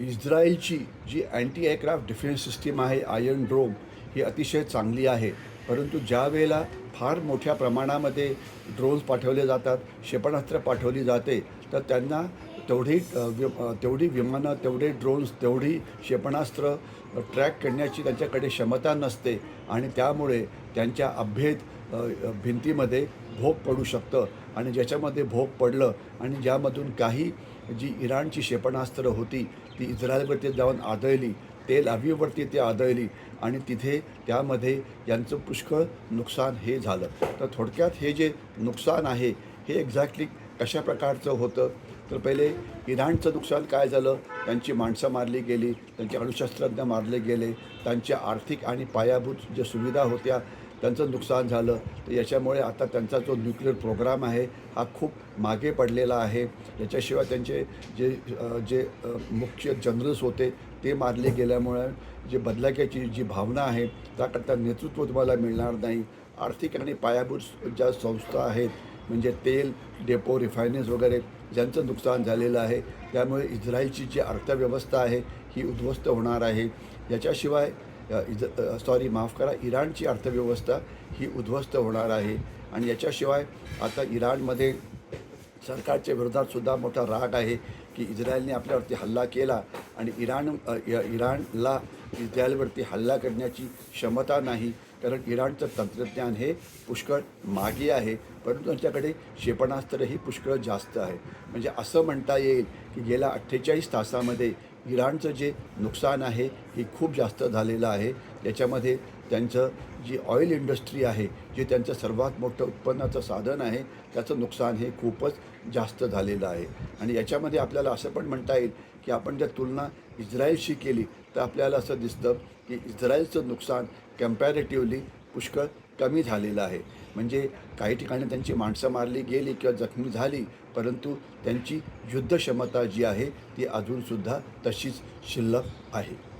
इस्रायलची जी anti aircraft defence system आहे iron dome ही अतिशय चांगली आहे. परंतु ज्या वेळेला फार मोठ्या प्रमाणामध्ये ड्रोन्स पाठवले जातात क्षेपणास्त्र पाठवली जाते तर त्यांना तेवढी तेवढी विमानं तेवढे ड्रोन्स तेवढी क्षेपणास्त्र ट्रॅक करण्याची त्यांच्याकडे क्षमता नसते आणि त्यामुळे त्यांच्या अभेद भिंतीमध्ये भोग पडू शकतं. आणि ज्याच्यामध्ये भोग पडलं आणि ज्यामधून काही जी इराणची क्षेपणास्त्र होती ती इस्रायलवरती जाऊन आदळली तेल अवीवरती ते आदळली आणि तिथे त्यामध्ये यांचं पुष्कळ नुकसान हे झालं. तर थोडक्यात हे जे नुकसान आहे हे एक्झॅक्टली कशा प्रकारचं होतं? तर पहिले इराणचं नुकसान काय झालं? त्यांची माणसं मारली गेली त्यांचे अणुशस्त्रज्ञ मारले गेले त्यांच्या आर्थिक आणि पायाभूत ज्या सुविधा होत्या त्यांचं नुकसान झालं. तर याच्यामुळे आता त्यांचा जो न्यूक्लिअर प्रोग्राम आहे हा खूप मागे पडलेला आहे. याच्याशिवाय त्यांचे जे जे मुख्य जनरल्स होते ते मारले गेल्यामुळे जे बदलाक्याची जी भावना आहे त्याकरता नेतृत्व तुम्हाला मिळणार नाही. आर्थिक आणि पायाभूत ज्या संस्था आहेत म्हणजे तेल डेपो रिफायनरीज वगैरे ज्यांचं नुकसान झालेलं आहे. त्यामुळे इस्रायलची जी अर्थव्यवस्था आहे ही उद्ध्वस्त होणार आहे. याच्याशिवाय इज सॉरी माफ करा इराणची अर्थव्यवस्था ही उद्ध्वस्त होणार आहे. आणि याच्याशिवाय आता इराणमध्ये सरकारच्या विरोधात सुद्धा मोठा राग आहे की इस्रायलने आपल्यावरती हल्ला केला आणि इराण इराणला इस्रायलवरती हल्ला करण्याची क्षमता नाही. कारण इराणचं तंत्रज्ञान हे पुष्कळ मागे आहे परंतु त्यांच्याकडे क्षेपणास्त्रही पुष्कळ जास्त आहे. म्हणजे असं म्हणता येईल की गेल्या अठ्ठेचाळीस तासामध्ये इराणचं जे नुकसान आहे हे खूप जास्त झालेलं आहे. याच्यामध्ये त्यांचं जी ऑइल इंडस्ट्री आहे जे त्यांचं सर्वात मोठं उत्पन्नाचं साधन आहे त्याचं नुकसान हे खूपच जास्त झालेलं आहे. आणि याच्यामध्ये आपल्याला असं पण म्हणता येईल की आपण जर तुलना इस्रायलशी केली तर आपल्याला असं दिसतं की इस्रायलचं नुकसान कम्पॅरेटिव्हली पुष्कळ कमी झालेलं आहे. म्हणजे काही ठिकाणी त्यांची माणसं मारली गेली किंवा जखमी झाली परंतु त्यांची युद्धक्षमता जी आहे ती अजूनसुद्धा तशीच शिल्लक आहे.